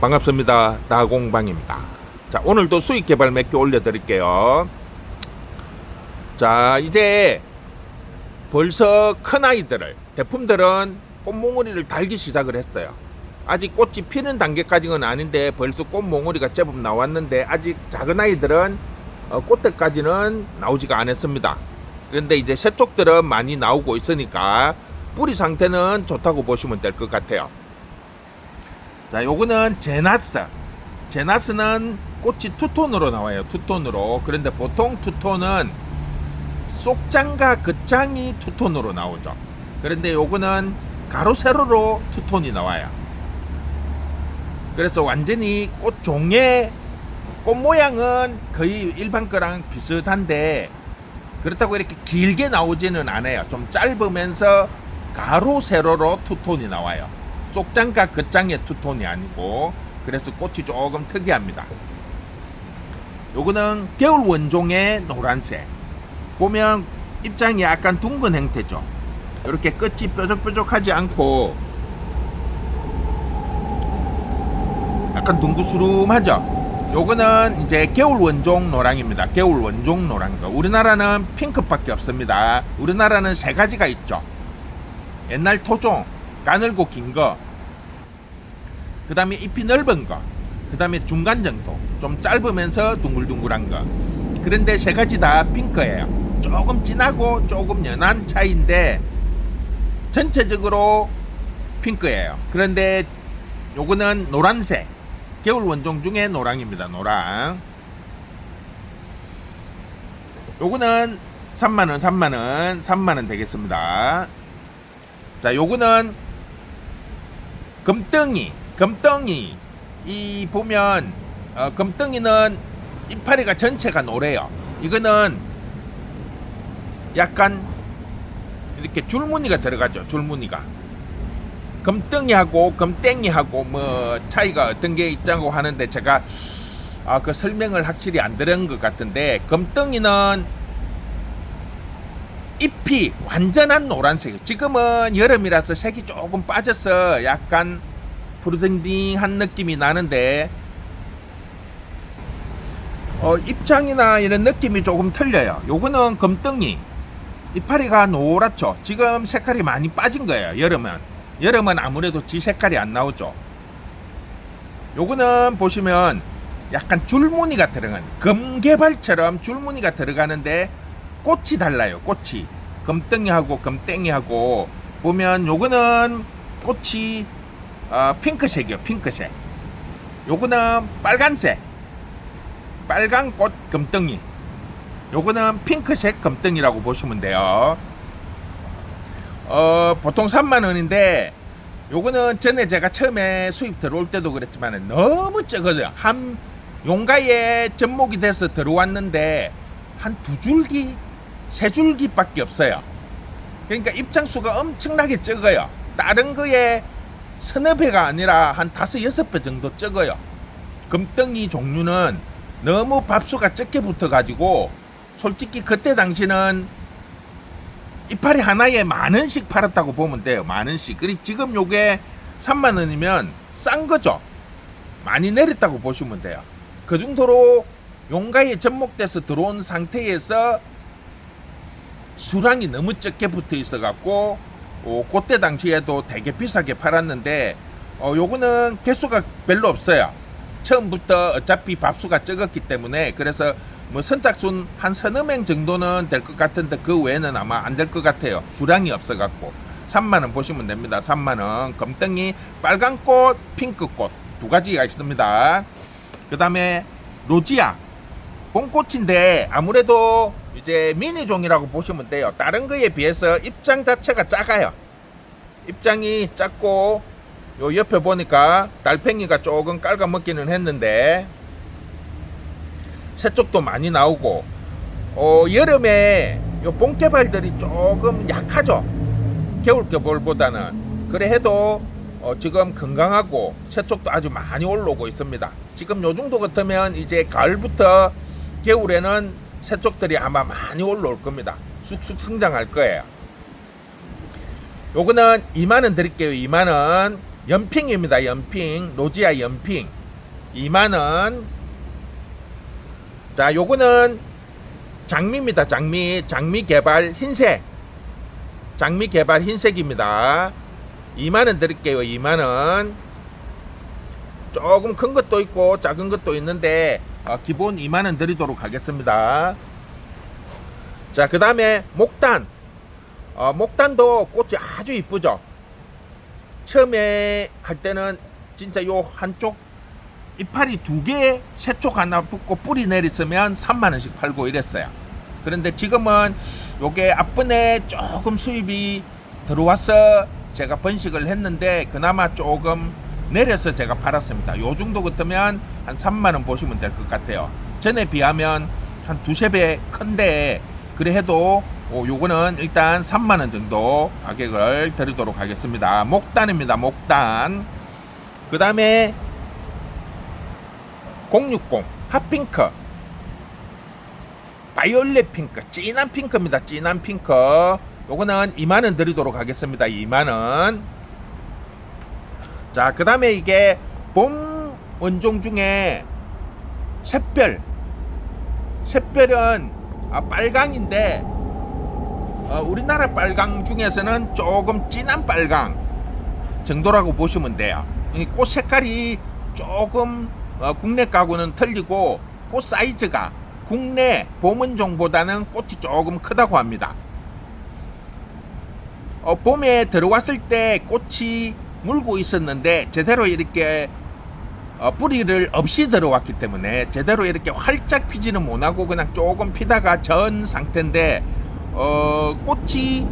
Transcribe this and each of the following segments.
반갑습니다. 나공방입니다. 자, 오늘도 수익 개발 몇 개 올려드릴게요. 자, 이제 벌써 큰 아이들을, 대품들은 꽃몽우리를 달기 시작을 했어요. 아직 꽃이 피는 단계까지는 아닌데 벌써 꽃몽우리가 제법 나왔는데 아직 작은 아이들은 어, 꽃들까지는 나오지가 않았습니다. 그런데 이제 새쪽들은 많이 나오고 있으니까 뿌리 상태는 좋다고 보시면 될 것 같아요. 자, 요거는 제나스. 제나스는 꽃이 투톤으로 나와요. 투톤으로. 그런데 보통 투톤은 쏙장과 겉장이 투톤으로 나오죠. 그런데 요거는 가로 세로로 투톤이 나와요. 그래서 완전히 꽃 종의 꽃 모양은 거의 일반 거랑 비슷한데 그렇다고 이렇게 길게 나오지는 않아요. 좀 짧으면서 가로 세로로 투톤이 나와요. 쪽장과 겉장의 투톤이 아니고 그래서 꽃이 조금 특이합니다. 요거는 겨울 원종의 노란색. 보면 입장이 약간 둥근 형태죠. 이렇게 끝이 뾰족뾰족하지 않고 약간 둥그스름하죠. 요거는 이제 겨울 원종 노랑입니다. 겨울 원종 노랑이고 우리나라는 핑크밖에 없습니다. 우리나라는 세 가지가 있죠. 옛날 토종, 가늘고 긴 거, 그 다음에 잎이 넓은 거, 그 다음에 중간 정도, 좀 짧으면서 둥글둥글한 거. 그런데 세 가지 다 핑크예요. 조금 진하고 조금 연한 차이인데 전체적으로 핑크예요. 그런데 요거는 노란색. 겨울 원종 중에 노랑입니다. 노랑. 요거는 3만원, 3만원, 3만원 되겠습니다. 자, 요거는 금덩이, 금덩이. 이 보면 어, 금덩이는 이파리가 전체가 노래요. 이거는 약간 이렇게 줄무늬가 들어가죠. 줄무늬가. 금덩이하고 금땡이하고 뭐 차이가 어떤 게 있다고 하는데 제가 아, 그 설명을 확실히 안 들은 것 같은데 금덩이는 잎이 완전한 노란색. 지금은 여름이라서 색이 조금 빠져서 약간 푸르딩딩한 느낌이 나는데 어, 입장이나 이런 느낌이 조금 틀려요. 요거는 금덩이. 이파리가 노랗죠. 지금 색깔이 많이 빠진 거예요. 여름은. 여름은 아무래도 지 색깔이 안 나오죠. 요거는 보시면 약간 줄무늬가 들어간 금개발처럼 줄무늬가 들어가는데 꽃이 달라요. 꽃이 금덩이하고 금땡이하고 보면 요거는 꽃이 어, 핑크색이요. 핑크색. 요거는 빨간색. 빨간 꽃 금덩이. 요거는 핑크색 금덩이라고 보시면 돼요. 어, 보통 3만 원인데 요거는 전에 제가 처음에 수입 들어올 때도 그랬지만 너무 적어요. 한 용가에 접목이 돼서 들어왔는데 한 두 줄기, 세 줄기밖에 없어요. 그러니까 입장수가 엄청나게 적어요. 다른 거에 서너 배가 아니라 한 다섯 여섯 배 정도 적어요. 금덩이 종류는 너무 밥수가 적게 붙어가지고 솔직히 그때 당시는 이파리 하나에 만 원씩 팔았다고 보면 돼요. 만 원씩. 그리고 지금 요게 3만 원이면 싼 거죠. 많이 내렸다고 보시면 돼요. 그 정도로 용가에 접목돼서 들어온 상태에서 수량이 너무 적게 붙어 있어 갖고 어, 그때 당시에도 되게 비싸게 팔았는데 어, 요거는 개수가 별로 없어요. 처음부터 어차피 밥수가 적었기 때문에 그래서 뭐 선착순 한 서너 명 정도는 될 것 같은데 그 외에는 아마 안 될 것 같아요. 수량이 없어 갖고 3만 원 보시면 됩니다. 3만 원. 검덩이 빨간 꽃, 핑크 꽃 두 가지가 있습니다. 그 다음에 로지아 봄꽃인데 아무래도 이제 미니종이라고 보시면 돼요. 다른 거에 비해서 입장 자체가 작아요. 입장이 작고 요 옆에 보니까 달팽이가 조금 깔아먹기는 했는데 새쪽도 많이 나오고 어, 여름에 요 뽕개발들이 조금 약하죠. 겨울 겨울보다는 그래 해도 어, 지금 건강하고 새쪽도 아주 많이 올라오고 있습니다. 지금 요 정도 같으면 이제 가을부터 겨울에는 새쪽들이 아마 많이 올라올 겁니다. 쑥쑥 성장할 거예요. 요거는 2만원 드릴게요. 2만원. 연핑입니다. 연핑. 로지아 연핑. 2만원. 자, 요거는 장미입니다. 장미. 장미 개발 흰색. 장미 개발 흰색입니다. 2만원 드릴게요. 2만원. 조금 큰 것도 있고 작은 것도 있는데 어, 기본 2만원 드리도록 하겠습니다. 자, 그 다음에 목단. 어, 목단도 꽃이 아주 이쁘죠. 처음에 할 때는 진짜 요 한쪽 이파리 두 개, 세 쪽 하나 붙고 뿌리 내렸으면 3만 원씩 팔고 이랬어요. 그런데 지금은 요게 앞번에 조금 수입이 들어와서 제가 번식을 했는데 그나마 조금 내려서 제가 팔았습니다. 요 정도 같으면 한 3만 원 보시면 될 것 같아요. 전에 비하면 한 두세 배 큰데 그래 해도 어, 요거는 일단 3만 원 정도 가격을 드리도록 하겠습니다. 목단입니다. 목단. 그 다음에 060 핫핑크 바이올렛 핑크 진한 핑크입니다. 진한 핑크. 요거는 2만 원 드리도록 하겠습니다. 2만 원. 자, 그 다음에 이게 봄 원종 중에 샛별. 샛별은 아, 빨강인데 어, 우리나라 빨강 중에서는 조금 진한 빨강 정도라고 보시면 돼요. 이꽃 색깔이 조금 어, 국내 가구는 틀리고 꽃 사이즈가 국내 봄은종보다는 꽃이 조금 크다고 합니다. 어, 봄에 들어왔을 때 꽃이 물고 있었는데 제대로 이렇게 어, 뿌리를 없이 들어왔기 때문에 제대로 이렇게 활짝 피지는 못하고 그냥 조금 피다가 전 상태인데 어, 꽃이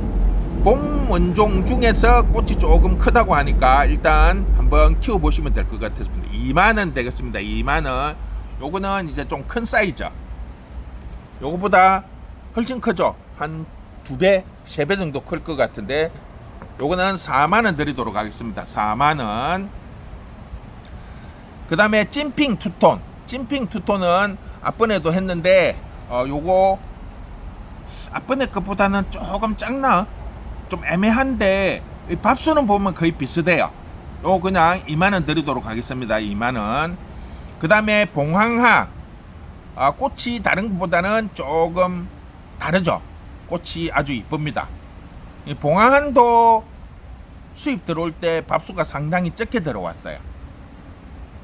봄 원종 중에서 꽃이 조금 크다고 하니까 일단 한번 키워 보시면 될 것 같습니다. 2만 원 되겠습니다. 2만 원. 요거는 이제 좀 큰 사이즈. 요거보다 훨씬 크죠. 한두 배, 세배 정도 클 것 같은데 요거는 4만 원 드리도록 하겠습니다. 4만 원. 그 다음에 찐핑 투톤. 찐핑 투톤은 앞번에도 했는데 어 요거 앞번에 것보다는 조금 작나? 좀 애매한데 이 밥수는 보면 거의 비슷해요. 요 그냥 2만 원 드리도록 하겠습니다. 2만 원. 그 다음에 봉황하 아, 꽃이 다른 것보다는 조금 다르죠. 꽃이 아주 이쁩니다. 이 봉황한도 수입 들어올 때 밥수가 상당히 적게 들어왔어요.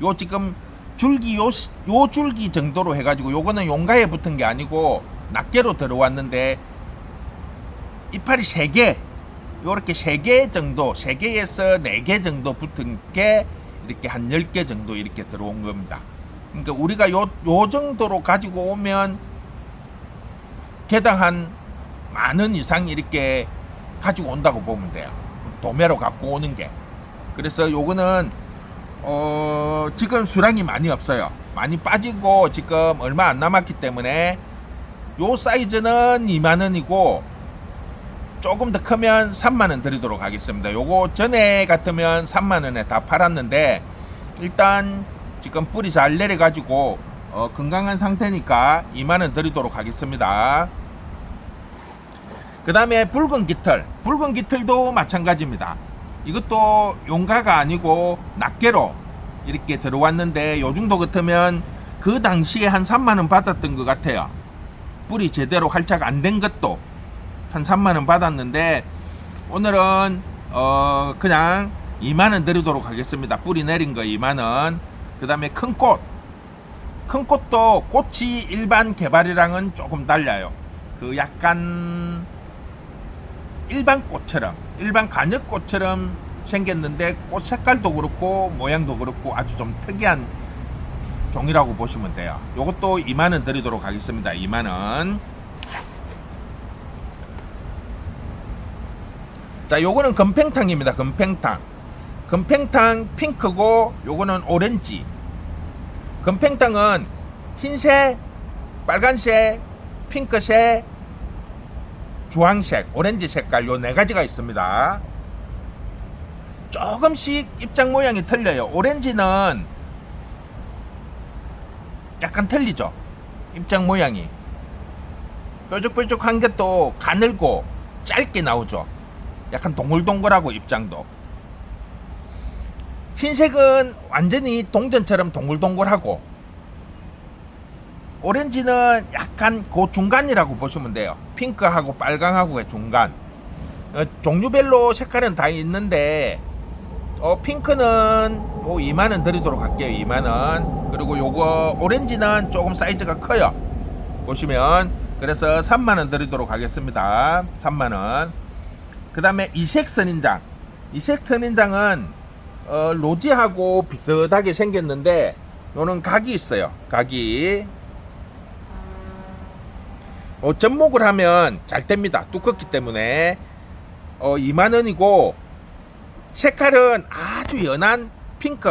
요 지금 줄기 요, 시- 요 줄기 정도로 해가지고 요거는 용가에 붙은 게 아니고 낱개로 들어왔는데 이파리 3개 요렇게 3개 정도 3개에서 4개 정도 붙은 게 이렇게 한 10개 정도 이렇게 들어온 겁니다 그러니까 우리가 요, 요 정도로 가지고 오면 개당 한 만 원 이상 이렇게 가지고 온다고 보면 돼요 도매로 갖고 오는 게 그래서 요거는 어, 지금 수량이 많이 없어요. 많이 빠지고 지금 얼마 안 남았기 때문에 요 사이즈는 2만 원이고 조금 더 크면 3만 원 드리도록 하겠습니다. 요거 전에 같으면 3만 원에 다 팔았는데 일단 지금 뿌리 잘 내려 가지고 어, 건강한 상태니까 2만 원 드리도록 하겠습니다. 그 다음에 붉은 깃털. 붉은 깃털도 마찬가지입니다. 이것도 용가가 아니고 낱개로 이렇게 들어왔는데 요 정도 같으면 그 당시에 한 3만 원 받았던 것 같아요. 뿌리 제대로 활착 안 된 것도 한 3만 원 받았는데 오늘은 어 그냥 2만 원 드리도록 하겠습니다. 뿌리 내린 거 2만 원. 그 다음에 큰 꽃. 큰 꽃도 꽃이 일반 개발이랑은 조금 달라요. 그 약간 일반 꽃처럼 일반 간역꽃처럼 생겼는데 꽃 색깔도 그렇고 모양도 그렇고 아주 좀 특이한 종이라고 보시면 돼요. 요것도 2만 원 드리도록 하겠습니다. 2만 원. 자, 요거는 금팽탕입니다. 금팽탕. 금팽탕 핑크고 요거는 오렌지. 금팽탕은 흰색, 빨간색, 핑크색, 주황색, 오렌지 색깔 요 네 가지가 있습니다. 조금씩 입장 모양이 틀려요. 오렌지는 약간 틀리죠. 입장 모양이. 뾰족뾰족한 게 또 가늘고 짧게 나오죠. 약간 동글동글하고 입장도. 흰색은 완전히 동전처럼 동글동글하고 오렌지는 약간 그 중간이라고 보시면 돼요. 핑크하고 빨강하고의 중간. 어, 종류별로 색깔은 다 있는데 어, 핑크는 뭐 2만 원 드리도록 할게요. 2만 원. 그리고 요거 오렌지는 조금 사이즈가 커요. 보시면 그래서 3만 원 드리도록 하겠습니다. 3만 원. 그 다음에 이색 선인장. 이색 선인장은 어, 로지하고 비슷하게 생겼는데 요는 각이 있어요. 각이. 어, 접목을 하면 잘 됩니다. 두껍기 때문에. 어, 2만 원이고 색깔은 아주 연한 핑크.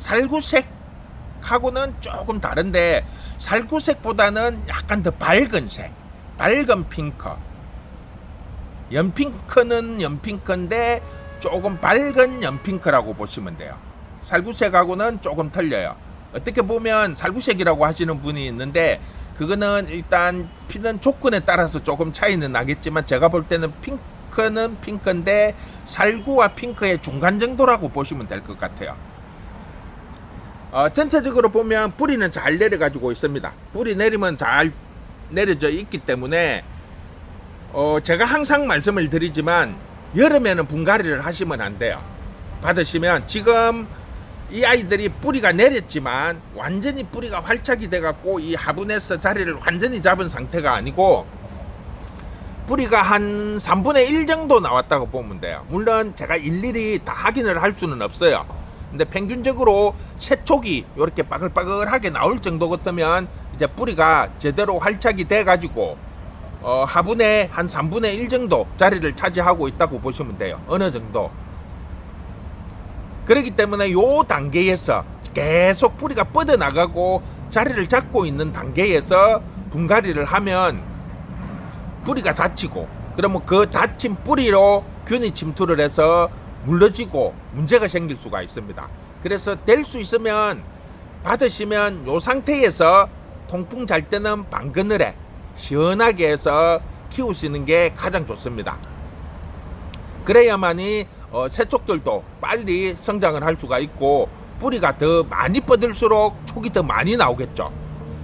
살구색하고는 조금 다른데 살구색보다는 약간 더 밝은 색. 밝은 핑크. 연핑크는 연핑크인데 조금 밝은 연핑크라고 보시면 돼요. 살구색하고는 조금 틀려요. 어떻게 보면 살구색이라고 하시는 분이 있는데 그거는 일단 피는 조건에 따라서 조금 차이는 나겠지만 제가 볼 때는 핑크는 핑크인데 살구와 핑크의 중간 정도라고 보시면 될 것 같아요. 어, 전체적으로 보면 뿌리는 잘 내려가지고 있습니다. 뿌리 내리면 잘 내려져 있기 때문에 어, 제가 항상 말씀을 드리지만 여름에는 분갈이를 하시면 안 돼요. 받으시면 지금 이 아이들이 뿌리가 내렸지만 완전히 뿌리가 활착이 돼갖고 이 화분에서 자리를 완전히 잡은 상태가 아니고 뿌리가 한 3분의 1 정도 나왔다고 보면 돼요. 물론 제가 일일이 다 확인을 할 수는 없어요. 근데 평균적으로 새촉이 이렇게 빠글빠글하게 나올 정도 같으면 이제 뿌리가 제대로 활착이 돼가지고 어, 화분의 한 3분의 1 정도 자리를 차지하고 있다고 보시면 돼요. 어느 정도. 그렇기 때문에 요 단계에서 계속 뿌리가 뻗어나가고 자리를 잡고 있는 단계에서 분갈이를 하면 뿌리가 다치고 그러면 그 다친 뿌리로 균이 침투를 해서 물러지고 문제가 생길 수가 있습니다. 그래서 될 수 있으면 받으시면 요 상태에서 통풍 잘 때는 방그늘에 시원하게 해서 키우시는 게 가장 좋습니다. 그래야만이 어, 새촉들도 빨리 성장을 할 수가 있고 뿌리가 더 많이 뻗을수록 촉이 더 많이 나오겠죠.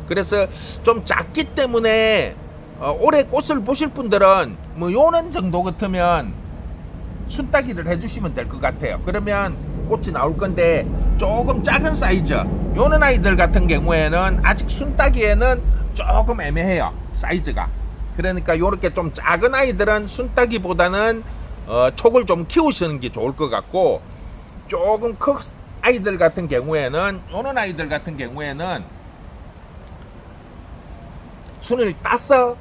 그래서 좀 작기 때문에 어, 올해 꽃을 보실 분들은 뭐 요런 정도 같으면 순따기를 해주시면 될 것 같아요. 그러면 꽃이 나올 건데 조금 작은 사이즈 요런 아이들 같은 경우에는 아직 순따기에는 조금 애매해요. 사이즈가. 그러니까 요렇게 좀 작은 아이들은 순따기보다는 어, 촉을 좀 키우시는 게 좋을 것 같고 조금 큰 아이들 같은 경우에는 요런 아이들 같은 경우에는 순을 따서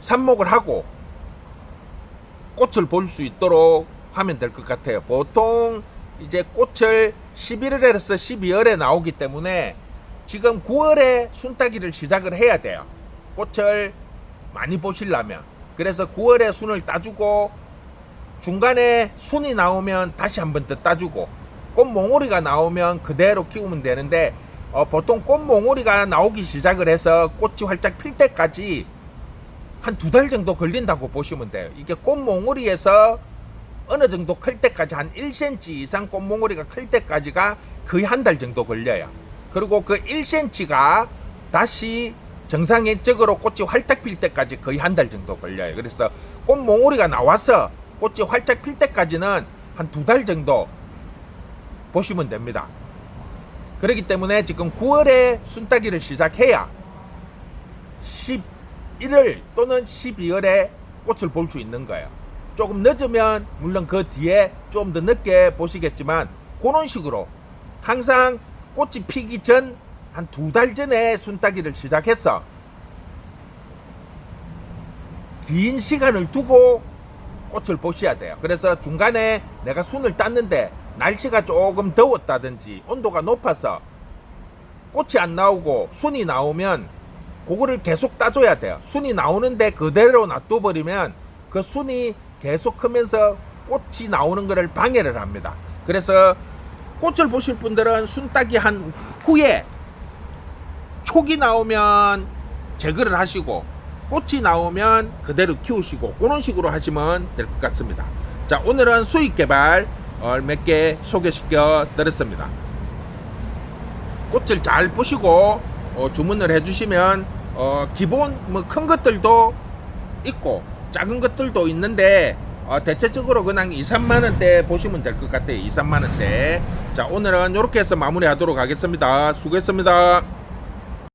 삽목을 하고 꽃을 볼 수 있도록 하면 될 것 같아요. 보통 이제 꽃을 11월에서 12월에 나오기 때문에 지금 9월에 순따기를 시작을 해야 돼요. 꽃을 많이 보시려면. 그래서 9월에 순을 따주고 중간에 순이 나오면 다시 한 번 더 따주고 꽃몽오리가 나오면 그대로 키우면 되는데 어, 보통 꽃몽오리가 나오기 시작을 해서 꽃이 활짝 필 때까지 한 두 달 정도 걸린다고 보시면 돼요. 이게 꽃몽오리에서 어느 정도 클 때까지 한 1cm 이상 꽃몽오리가 클 때까지가 거의 한 달 정도 걸려요. 그리고 그 1cm가 다시 정상적으로 꽃이 활짝 필 때까지 거의 한 달 정도 걸려요. 그래서 꽃몽오리가 나와서 꽃이 활짝 필 때까지는 한 두 달 정도 보시면 됩니다. 그렇기 때문에 지금 9월에 순따기를 시작해야 11월 또는 12월에 꽃을 볼 수 있는 거예요. 조금 늦으면 물론 그 뒤에 좀 더 늦게 보시겠지만 그런 식으로 항상 꽃이 피기 전 한 두 달 전에 순따기를 시작해서 긴 시간을 두고 꽃을 보셔야 돼요. 그래서 중간에 내가 순을 땄는데 날씨가 조금 더웠다든지 온도가 높아서 꽃이 안 나오고 순이 나오면 그거를 계속 따줘야 돼요. 순이 나오는데 그대로 놔둬버리면 그 순이 계속 크면서 꽃이 나오는 것을 방해를 합니다. 그래서 꽃을 보실 분들은 순 따기 한 후에 촉이 나오면 제거를 하시고 꽃이 나오면 그대로 키우시고 그런 식으로 하시면 될 것 같습니다. 자 오늘은 수익 개발 어, 몇개 소개시켜 드렸습니다. 꽃을 잘 보시고 어, 주문을 해주시면 어, 기본 뭐 큰 것들도 있고 작은 것들도 있는데 어, 대체적으로 그냥 2, 3만 원대 보시면 될 것 같아요. 2, 3만 원대. 자 오늘은 이렇게 해서 마무리하도록 하겠습니다. 수고했습니다.